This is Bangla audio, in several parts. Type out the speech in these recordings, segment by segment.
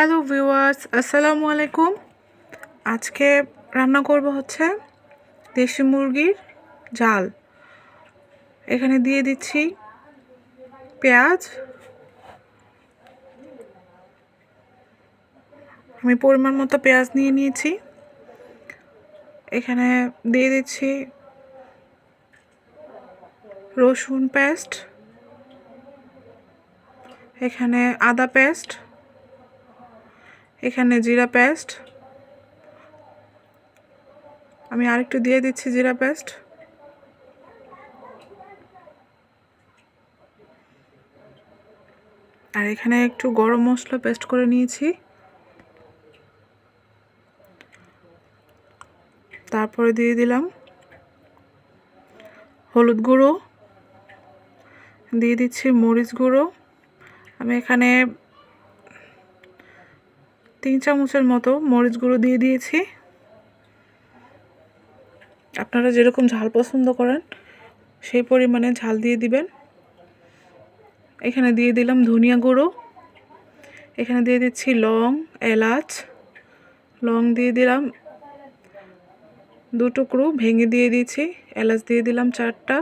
হ্যালো ভিউয়ার্স, আসসালামু আলাইকুম। আজকে রান্না করব হচ্ছে দেশি মুরগির ঝাল এখানে দিয়ে দিচ্ছি পেঁয়াজ। আমি পরিমাণ মতো পেঁয়াজ নিয়ে নিয়েছি। এখানে দিয়ে দিচ্ছি রসুন পেস্ট। এখানে আদা পেস্ট। এখানে জিরা পেস্ট। আমি আরেকটু দিয়ে দিচ্ছি জিরা পেস্ট। আর এখানে একটু গরম মশলা পেস্ট করে নিয়েছি। তারপরে দিয়ে দিলাম হলুদ গুঁড়ো। দিয়ে দিচ্ছি মরিচ গুঁড়ো। আমি এখানে তিন চামচের মতো মরিচ গুঁড়ো দিয়ে দিয়েছি। আপনারা যেরকম ঝাল পছন্দ করেন, সেই পরিমাণে ঝাল দিয়ে দিবেন। এখানে দিয়ে দিলাম ধনিয়া গুঁড়ো। এখানে দিয়ে দিচ্ছি লং, এলাচ। লং দিয়ে দিলাম দু টুকরো ভেঙে দিয়ে দিয়েছি। এলাচ দিয়ে দিলাম চারটা।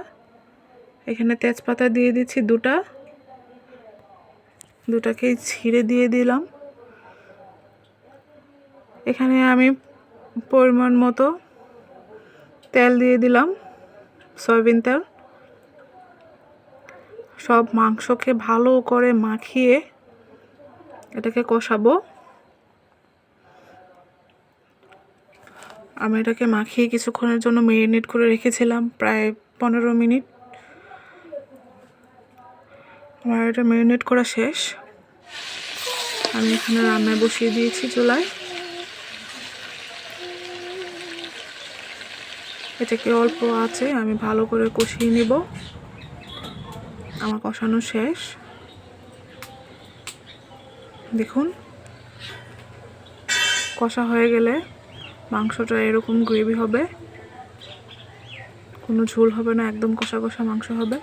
এখানে তেজপাতা দিয়ে দিচ্ছি দুটা। দুটাকেই ছিঁড়ে দিয়ে দিলাম। এখানে আমি পরিমাণ মতো তেল দিয়ে দিলাম, সয়াবিন তেল। সব মাংসকে ভালো করে মাখিয়ে এটাকে কষাবো। আমি এটাকে মাখিয়ে কিছুক্ষণের জন্য মেরিনেট করে রেখেছিলাম, প্রায় পনেরো মিনিট। আমার এটা মেরিনেট করা শেষ। আমি এখানে রান্নায় বসিয়ে দিয়েছি চুলায়। এটাকে অল্প আছে, আমি ভালো করে কষিয়ে নিব। আমার কষানো শেষ। দেখুন, কষা হয়ে গেলে মাংসটা এরকম গ্রেভি হবে। কোনো ঝোল হবে না, একদম কষা কষা মাংস হবে।